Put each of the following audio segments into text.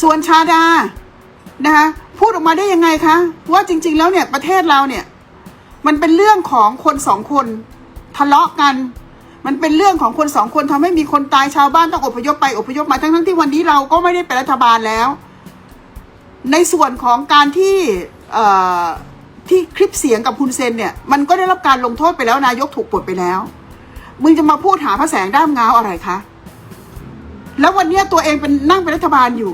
ส่วนชาดานะคะพูดออกมาได้ยังไงคะว่าจริง ๆ แล้วเนี่ยประเทศเราเนี่ย มันเป็นเรื่องของคนสองคนทะเลาะกัน มันเป็นเรื่องของคนสองคนทำให้มีคนตายชาวบ้านต้องอพยพไปอพยพมาทั้งๆที่วันนี้เราก็ไม่ได้เป็นรัฐบาลแล้ว ในส่วนของการที่ที่คลิปเสียงกับคุณเซนเนี่ยมันก็ได้รับการลงโทษไปแล้วนายกถูกปลดไปแล้ว มึงจะมาพูดหาพระแสงด้ามเงาอะไรคะแล้ววันนี้ตัวเองเป็นนั่งเป็นรัฐบาลอยู่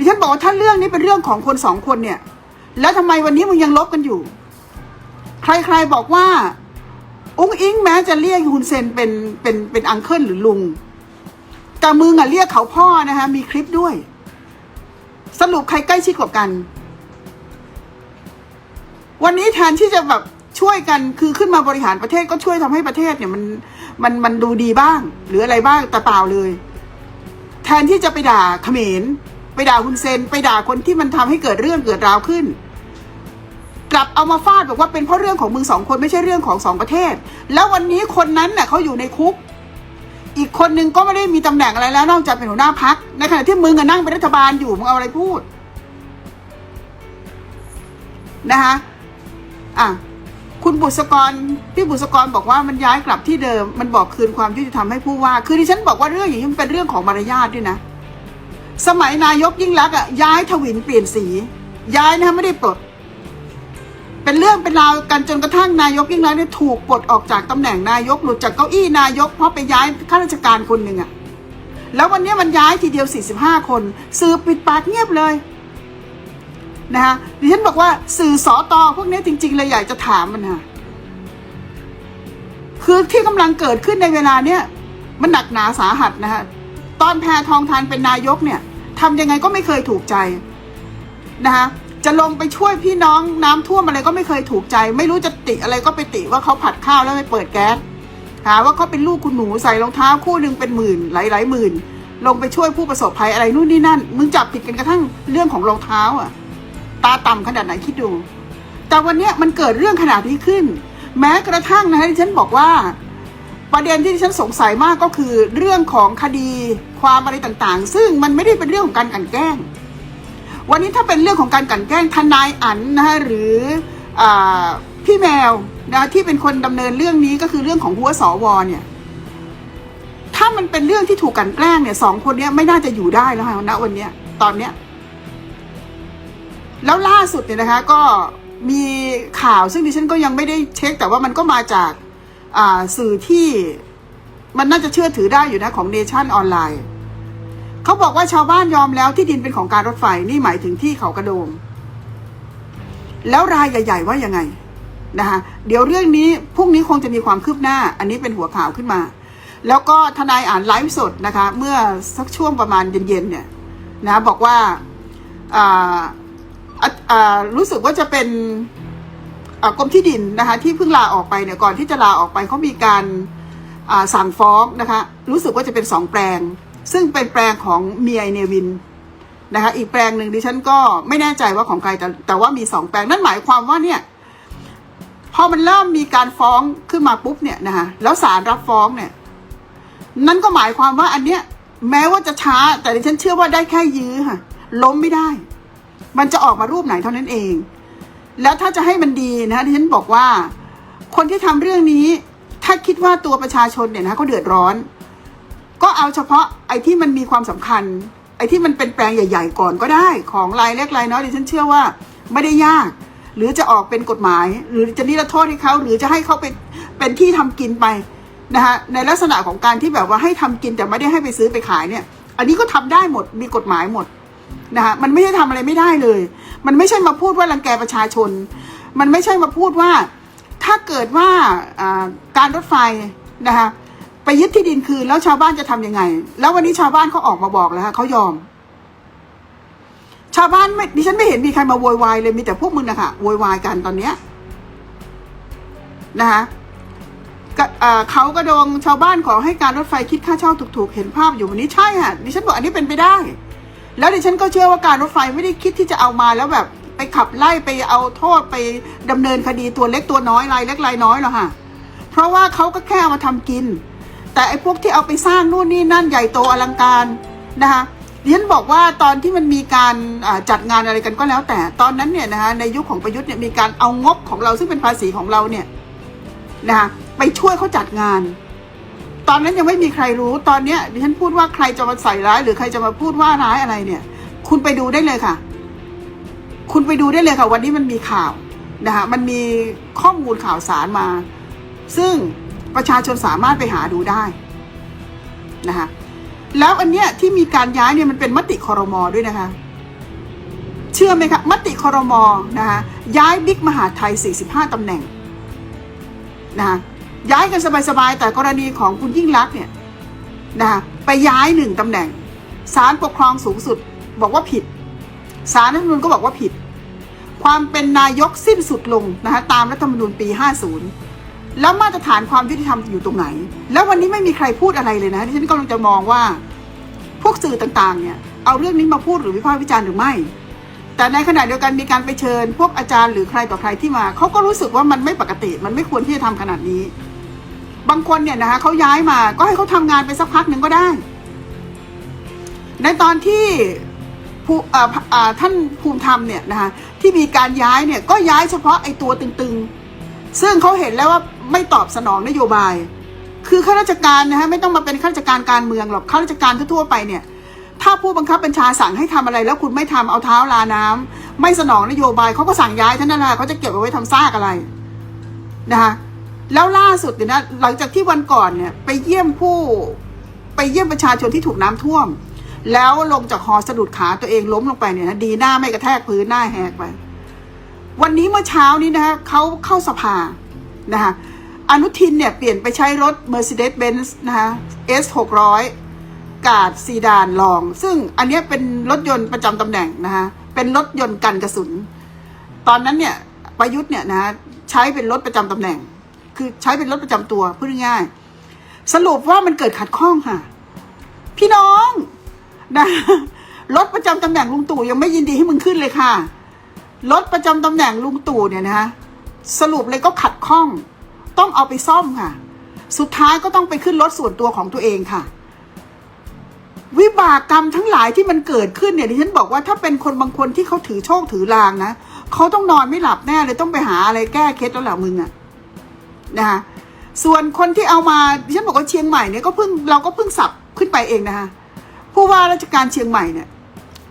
ดิฉันบอกว่าถ้าเรื่องนี้เป็นเรื่องของคนสองคนเนี่ย แล้วทำไมวันนี้มึงยังลบกันอยู่ ใครๆบอกว่า อุ้งอิงแม้จะเรียกฮุนเซนเป็นเป็นเป็นอังเคิลหรือลุง แต่มึงอะเรียกเขาพ่อนะคะมีคลิปด้วย สรุปใครใกล้ชิดกว่ากัน วันนี้แทนที่จะแบบช่วยกันคือขึ้นมาบริหารประเทศก็ช่วยทำให้ประเทศเนี่ยมันมันมันดูดีบ้าง หรืออะไรบ้างแต่เปล่าเลย แทนที่จะไปด่าเขมร ไปด่าฮุนเซน ไปด่าคนที่มันทำให้เกิดเรื่องเกิดราวขึ้น กลับเอามาฟาดบอกว่าเป็นเพราะเรื่องของมึงสองคนไม่ใช่เรื่องของสองประเทศ แล้ววันนี้คนนั้นน่ะเขาอยู่ในคุก อีกคนนึงก็ไม่ได้มีตำแหน่งอะไรแล้วนอกจากเป็นหัวหน้าพักในขณะที่มึงอะนั่งเป็นรัฐบาลอยู่มึงเอาอะไรพูดนะคะอะคุณบุษกรพี่บุษกรบอกว่ามันย้ายกลับที่เดิม มันบอกคืนความยุติธรรมให้ผู้ว่า คือดิฉันบอกว่าเรื่องอย่างนี้มันเป็นเรื่องของมารยาทด้วยนะ สมัยนายกยิ่งรักษณ์อะย้ายทวินเปลี่ยนสี ย้ายนะไม่ได้ปลด เป็นเรื่องเป็นราวกันจนกระทั่งนายกยิ่งรักษณ์เนี่ยถูกปลดออกจากตำแหน่งนายกหลุดจากเก้าอี้นายก เพราะไปย้ายข้าราชการคนหนึ่งอะแล้ววันนี้มันย้ายทีเดียว 45 คน สื่อปิดปากเงียบเลยนะคะดิฉันบอกว่าสื่อสอตอพวกนี้จริง ๆ เลยอยากจะถามมันค่ะคือที่กำลังเกิดขึ้นในเวลาเนี้ยมันหนักหนาสาหัสนะคะตอนแพทองทานเป็นนายกเนี่ย ทำยังไงก็ไม่เคยถูกใจนะคะจะลงไปช่วยพี่น้องน้ำท่วมอะไรก็ไม่เคยถูกใจ ไม่รู้จะติอะไรก็ไปติว่าเขาผัดข้าวแล้วไม่เปิดแก๊สหาว่าเขาเป็นลูกคุณหนูใส่รองเท้าคู่หนึ่งเป็นหมื่นหลายหลายหมื่น ลงไปช่วยผู้ประสบภัยอะไรนู่นนี่นั่น มึงจับผิดกันกระทั่งเรื่องของรองเท้าอะ ตาต่ำขนาดไหนคิดดู แต่วันนี้มันเกิดเรื่องขนาดนี้ขึ้น แม้กระทั่งนะที่ฉันบอกว่า ประเด็นที่ดิฉันสงสัยมากก็คือเรื่องของคดีความอะไรต่างๆ ซึ่งมันไม่ได้เป็นเรื่องของการกันแกล้ง วันนี้ถ้าเป็นเรื่องของการกันแกล้งทนายอันนะฮะหรืออพี่แมวนะที่เป็นคนดำเนินเรื่องนี้ก็คือเรื่องของหัวสวเนี่ยถ้ามันเป็นเรื่องที่ถูกกันแกล้งเนี่ยสองคนนี้ไม่น่าจะอยู่ได้แล้วค่ะณวันนี้ตอนเนี้ยแล้วล่าสุดเนี่ยนะคะก็มีข่าวซึ่งดิฉันก็ยังไม่ได้เช็คแต่ว่ามันก็มาจาก สื่อที่มันน่าจะเชื่อถือได้อยู่นะของเนชั่นออนไลน์เขาบอกว่าชาวบ้านยอมแล้วที่ดินเป็นของการรถไฟนี่หมายถึงที่เขากระโดงแล้วรายใหญ่ ๆ ว่ายังไงนะคะเดี๋ยวเรื่องนี้พรุ่งนี้คงจะมีความคืบหน้า อันนี้เป็นหัวข่าวขึ้นมา แล้วก็ทนายอ่านไลฟ์สดนะคะ เมื่อสักช่วงประมาณเย็นๆเนี่ยนะบอกว่ารู้สึกว่าจะเป็น กรมที่ดินนะคะ ที่เพิ่งลาออกไปเนี่ยก่อนที่จะลาออกไปเขามีการสั่งฟ้องนะคะ รู้สึกว่าจะเป็นสองแปลง ซึ่งเป็นแปลงของเมียเนวินนะคะอีกแปลงหนึ่งดิฉันก็ไม่แน่ใจว่าของใครแต่แต่ว่ามีสองแปลงนั่นหมายความว่าเนี่ยพอมันเริ่มมีการฟ้องขึ้นมาปุ๊บเนี่ยนะคะแล้วศาลรับฟ้องเนี่ย นั่นก็หมายความว่าอันเนี้ยแม้ว่าจะช้า แต่ดิฉันเชื่อว่าได้แค่ยื้อค่ะ ล้มไม่ได้ มันจะออกมารูปไหนเท่านั้นเอง แล้วถ้าจะให้มันดีนะที่ฉันบอกว่า คนที่ทำเรื่องนี้ ถ้าคิดว่าตัวประชาชนเนี่ยนะเขาเดือดร้อน ก็เอาเฉพาะไอ้ที่มันมีความสำคัญ ไอ้ที่มันเป็นแปลงใหญ่ ๆ ก่อนก็ได้ ของรายเล็กรายน้อยดิฉันเชื่อว่า ไม่ได้ยาก หรือจะออกเป็นกฎหมาย หรือจะนิรโทษให้เขาหรือจะให้เขาเป็นเป็นที่ทำกินไปนะคะในลักษณะของการที่แบบว่าให้ทำกินแต่ไม่ได้ให้ไปซื้อไปขายเนี่ย อันนี้ก็ทำได้หมดมีกฎหมายหมด นะคะมันไม่ได้ทำอะไรไม่ได้เลย มันไม่ใช่มาพูดว่ารังแกประชาชน มันไม่ใช่มาพูดว่าถ้าเกิดว่าการรถไฟนะคะไปยึดที่ดินคืนแล้วชาวบ้านจะทำยังไง แล้ววันนี้ชาวบ้านเขาออกมาบอกแล้วฮะเขายอม ชาวบ้านไม่ดิฉันไม่เห็นมีใครมาโวยวายเลยมีแต่พวกมึงนะคะโวยวายกันตอนเนี้ยนะคะเขากระโดงชาวบ้านขอให้การรถไฟคิดค่าเช่าถูกๆ เห็นภาพอยู่วันนี้ใช่ค่ะดิฉันบอกอันนี้เป็นไปได้ แล้วดิฉันก็เชื่อว่าการรถไฟไม่ได้คิดที่จะเอามาแล้วแบบไปขับไล่ไปเอาโทษไปดำเนินคดีตัวเล็กตัวน้อยรายเล็กรายน้อยหรอกค่ะ เพราะว่าเขาก็แค่เอามาทำกิน แต่ไอ้พวกที่เอาไปสร้างนู่นนี่นั่นใหญ่โตอลังการนะคะดิฉันบอกว่าตอนที่มันมีการจัดงานอะไรกันก็แล้วแต่ตอนนั้นเนี่ยนะคะในยุคของประยุทธ์เนี่ยมีการเอางบของเราซึ่งเป็นภาษีของเราเนี่ยนะคะไปช่วยเขาจัดงาน ตอนนั้นยังไม่มีใครรู้ ตอนเนี้ยดิฉันพูดว่าใครจะมาใส่ร้าย หรือใครจะมาพูดว่าร้ายอะไรเนี่ย คุณไปดูได้เลยค่ะ คุณไปดูได้เลยค่ะ วันนี้มันมีข่าวนะคะมันมีข้อมูลข่าวสารมา ซึ่งประชาชนสามารถไปหาดูได้นะคะแล้วอันเนี้ยที่มีการย้ายเนี่ยมันเป็นมติคอรมอด้วยนะคะ เชื่อไหมคะมติคอรมอนะคะย้ายบิ๊กมหาไทย 45ตำแหน่งนะคะ ย้ายกันสบายๆ แต่กรณีของคุณยิ่งรักเนี่ยนะคะไปย้ายหนึ่งตำแหน่งศาลปกครองสูงสุดบอกว่าผิดศาลรัฐธรรมนูญก็บอกว่าผิด ความเป็นนายกสิ้นสุดลงนะคะตามรัฐธรรมนูญปี 50 แล้วมาตรฐานความยุติธรรมอยู่ตรงไหน แล้ววันนี้ไม่มีใครพูดอะไรเลยนะที่ฉันกำลังจะมองว่า พวกสื่อต่างๆเนี่ยเอาเรื่องนี้มาพูดหรือวิพากษ์วิจารณ์หรือไม่ แต่ในขณะเดียวกันมีการไปเชิญ พวกอาจารย์หรือใครต่อใครที่มาเขาก็รู้สึกว่ามันไม่ปกติ มันไม่ควรที่จะทำขนาดนี้ บางคนเนี่ยนะคะเขาย้ายมาก็ให้เขาทำงานไปสักพักหนึ่งก็ได้ ในตอนที่ผู้ท่านภูมิธรรมเนี่ยนะคะที่มีการย้ายเนี่ยก็ย้ายเฉพาะไอ้ตัวตึงๆ ซึ่งเขาเห็นแล้วว่าไม่ตอบสนองนโยบาย คือข้าราชการนะฮะไม่ต้องมาเป็นข้าราชการการเมืองหรอกข้าราชการทั่วไปเนี่ยถ้าผู้บังคับบัญชาสั่งให้ทำอะไรแล้วคุณไม่ทำเอาเท้าลาน้ำไม่สนองนโยบายเขาก็สั่งย้ายท่านนั่นแหละเขาจะเก็บเอาไว้ทำซากอะไรนะคะ แล้วล่าสุดเนี่ยนะหลังจากที่วันก่อนเนี่ยไปเยี่ยมผู้ไปเยี่ยมประชาชนที่ถูกน้ำท่วม แล้วลงจากหอสะดุดขาตัวเองล้มลงไปเนี่ยนะดีหน้าไม่กระแทกพื้นหน้าแหกไป วันนี้เมื่อเช้านี้นะคะเขาเข้าสภานะคะอนุทินเนี่ยเปลี่ยนไปใช้รถ Mercedes-Benz นะคะ S 600กาดซีดานลอง ซึ่งอันนี้เป็นรถยนต์ประจำตำแหน่งนะคะเป็นรถยนต์กันกระสุน ตอนนั้นเนี่ยประยุทธ์เนี่ยนะใช้เป็นรถประจำตำแหน่ง คือใช้เป็นรถประจำตัวพูดง่ายๆสรุปว่ามันเกิดขัดข้องค่ะ พี่น้องนะรถประจำตำแหน่งลุงตู่ยังไม่ยินดีให้มึงขึ้นเลยค่ะรถประจำตำแหน่งลุงตู่เนี่ยนะคะสรุปเลยก็ขัดข้อง ต้องเอาไปซ่อมค่ะ สุดท้ายก็ต้องไปขึ้นรถส่วนตัวของตัวเองค่ะ วิบากกรรมทั้งหลายที่มันเกิดขึ้นเนี่ยดิฉันบอกว่าถ้าเป็นคนบางคนที่เขาถือโชคถือลางนะเขาต้องนอนไม่หลับแน่เลยต้องไปหาอะไรแก้เคล็ดแล้วแหละมึงอะ นะคะส่วนคนที่เอามาดิฉันบอกว่าเชียงใหม่เนี่ยก็เพิ่งเราก็เพิ่งสับขึ้นไปเองนะคะผู้ว่าราชการเชียงใหม่เนี่ย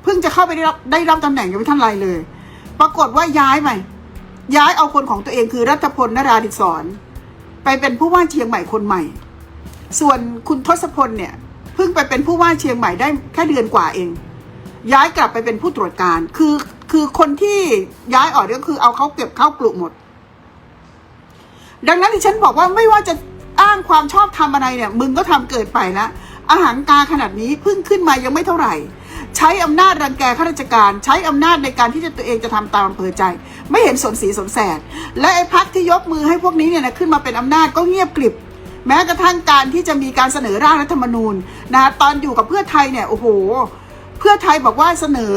เพิ่งจะเข้าไปได้รับได้รับตำแหน่งยังไม่ทันไรเลย ปรากฏว่าย้ายใหม่ย้ายเอาคนของตัวเองคือรัฐพลนราธิศรไปเป็นผู้ว่าเชียงใหม่คนใหม่ ส่วนคุณทศพลเนี่ยเพิ่งไปเป็นผู้ว่าเชียงใหม่ได้แค่เดือนกว่าเอง ย้ายกลับไปเป็นผู้ตรวจการ คือคือคนที่ย้ายออกเนี่ยก็คือเอาเขาเก็บเข้ากลุ่มหมด ดังนั้นที่ฉันบอกว่าไม่ว่าจะอ้างความชอบทำอะไรเนี่ย มึงก็ทำเกิดไปละอาหารกาขนาดนี้เพิ่งขึ้นมายังไม่เท่าไหร่ ใช้อำนาจรังแกข้าราชการ ใช้อำนาจในการที่จะตัวเองจะทำตามอำเภอใจ ไม่เห็นสนสีสนแสด และไอ้พักที่ยกมือให้พวกนี้เนี่ยนะขึ้นมาเป็นอำนาจก็เงียบกริบแม้กระทั่งการที่จะมีการเสนอร่างรัฐธรรมนูญนะตอนอยู่กับเพื่อไทยเนี่ยโอ้โห เพื่อไทยบอกว่าเสนอ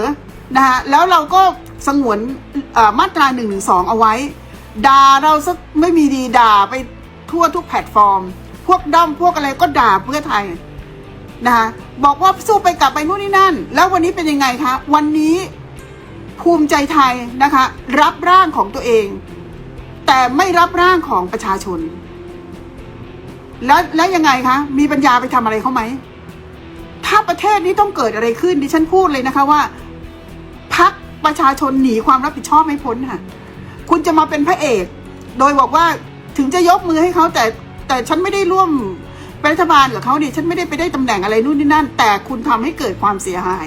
นะฮะแล้วเราก็สงวนมาตรา1นึเอาไว้ ด่าเราสักไม่มีดีด่าไปทั่วทุกแพลตฟอร์ม พวกด้อมพวกอะไรก็ด่าเพื่อไทยนะคะบอกว่าสู้ไปกลับไปนู่นนี่นั่น แล้ววันนี้เป็นยังไงคะวันนี้ภูมิใจไทยนะคะ รับร่างของตัวเอง แต่ไม่รับร่างของประชาชน แล้วแล้วยังไงคะมีปัญญาไปทำอะไรเขาไหมถ้าประเทศนี้ต้องเกิดอะไรขึ้นดิฉันพูดเลยนะคะว่าพักประชาชนหนีความรับผิดชอบไม่พ้นค่ะ คุณจะมาเป็นพระเอก โดยบอกว่าถึงจะยกมือให้เขาแต่แต่ฉันไม่ได้ร่วมรัฐบาลกับเขาดิฉันไม่ได้ไปได้ตำแหน่งอะไรนู่นนี่นั่น แต่คุณทำให้เกิดความเสียหาย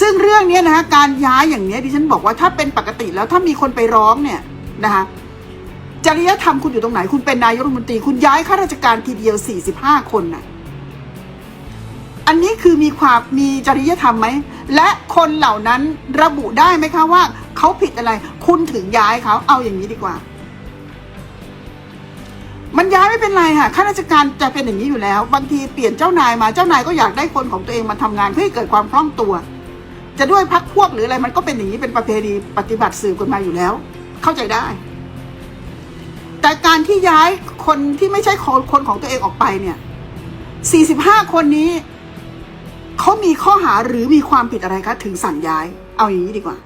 ซึ่งเรื่องนี้นะคะการย้ายอย่างนี้ดิฉันบอกว่าถ้าเป็นปกติแล้วถ้ามีคนไปร้องเนี่ยนะคะจริยธรรมคุณอยู่ตรงไหน คุณเป็นนายกรัฐมนตรี คุณย้ายข้าราชการทีเดียว 45 คนน่ะอันนี้คือมีความมีจริยธรรมไหม และคนเหล่านั้นระบุได้ไหมคะว่า เขาผิดอะไร คุณถึงย้ายเขาเอาอย่างนี้ดีกว่า มันย้ายไม่เป็นไรค่ะข้าราชการจะเป็นอย่างนี้อยู่แล้ว บางทีเปลี่ยนเจ้านายมาเจ้านายก็อยากได้คนของตัวเองมาทำงานเพื่อให้เกิดความคล่องตัว จะด้วยพักพวกหรืออะไรมันก็เป็นอย่างนี้เป็นประเพณีปฏิบัติสืบกันมาอยู่แล้ว เข้าใจได้แต่การที่ย้ายคนที่ไม่ใช่คนคนของตัวเองออกไปเนี่ย 45 คนนี้ เขามีข้อหาหรือมีความผิดอะไรคะ ถึงสั่งย้าย เอาอย่างนี้ดีกว่า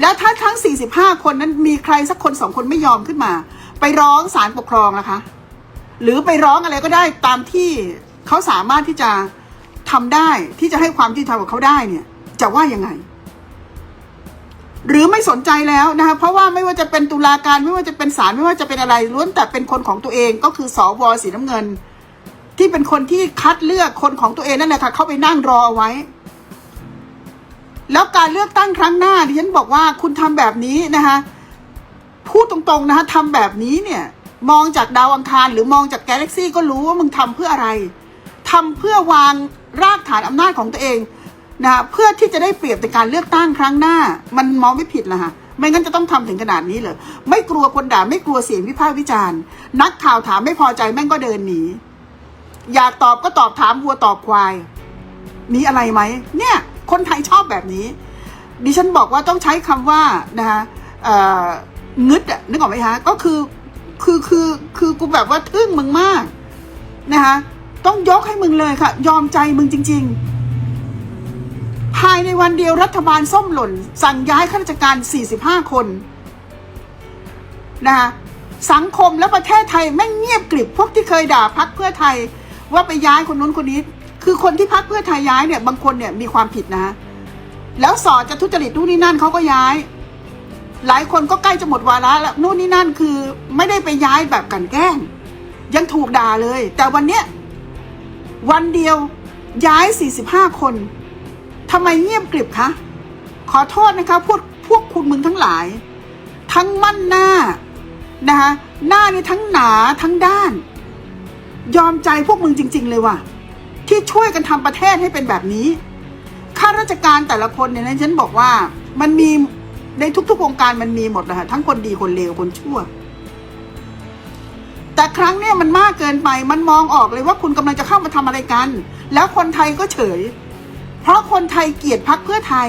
แล้วถ้าทั้ง 45 คนนั้นมีใครสักคนสองคนไม่ยอมขึ้นมา ไปร้องศาลปกครองนะคะ หรือไปร้องอะไรก็ได้ตามที่เขาสามารถที่จะทำได้ที่จะให้ความยุติธรรมกับเขาได้เนี่ย จะว่ายังไง หรือไม่สนใจแล้วนะคะเพราะว่าไม่ว่าจะเป็นตุลาการไม่ว่าจะเป็นศาลไม่ว่าจะเป็นอะไรล้วนแต่เป็นคนของตัวเองก็คือสวสีน้ำเงิน ที่เป็นคนที่คัดเลือกคนของตัวเองนั่นแหละค่ะเข้าไปนั่งรอเอาไว้ แล้วการเลือกตั้งครั้งหน้าดิฉันบอกว่าคุณทำแบบนี้นะคะพูดตรงๆนะคะทำแบบนี้เนี่ย มองจากดาวอังคารหรือมองจากกาแล็กซี่ก็รู้ว่ามึงทำเพื่ออะไรทำเพื่อวางรากฐานอำนาจของตัวเองนะเพื่อที่จะได้เปรียบในการเลือกตั้งครั้งหน้า มันมองไม่ผิดละฮะไม่งั้นจะต้องทำถึงขนาดนี้เลยไม่กลัวคนด่าไม่กลัวเสียงวิพากษ์วิจารณ์ นักข่าวถามไม่พอใจแม่งก็เดินหนีอยากตอบก็ตอบถามวัวตอบควาย มีอะไรไหมเนี่ย คนไทยชอบแบบนี้ ดิฉันบอกว่าต้องใช้คำว่านะคะงึดอะนึกออกไหมคะก็คือคือคือคือกูแบบว่าทึ่งมึงมากนะคะต้องยกให้มึงเลยค่ะ ยอมใจมึงจริง ๆ ภายในวันเดียวรัฐบาลส้มหล่น สั่งย้ายข้าราชการ 45 คนนะคะสังคมและประเทศไทยแม่งเงียบกริบพวกที่เคยด่าพักเพื่อไทย ว่าไปย้ายคนนู้นคนนี้ คือคนที่พักเพื่อไทยย้ายเนี่ยบางคนเนี่ยมีความผิดนะแล้วสอจะทุจริตนู่นนี่นั่นเขาก็ย้าย หลายคนก็ใกล้จะหมดวาระแล้วนู่นนี่นั่นคือไม่ได้ไปย้ายแบบกันแกล้ง ยังถูกด่าเลย แต่วันเนี้ยวันเดียวย้าย 45 คนทำไมเงียบกริบคะ ขอโทษนะคะพวกพวกคุณมึงทั้งหลาย ทั้งมั่นหน้านะคะหน้านี่ทั้งหนาทั้งด้าน ยอมใจพวกมึงจริง ๆ เลยว่ะ ที่ช่วยกันทำประเทศให้เป็นแบบนี้ข้าราชการแต่ละคนเนี่ยนะฉันบอกว่ามันมีในทุกๆวงการมันมีหมดนะคะทั้งคนดีคนเลวคนชั่ว แต่ครั้งเนี้ยมันมากเกินไปมันมองออกเลยว่าคุณกำลังจะเข้ามาทำอะไรกัน แล้วคนไทยก็เฉย เพราะคนไทยเกลียดพักเพื่อไทย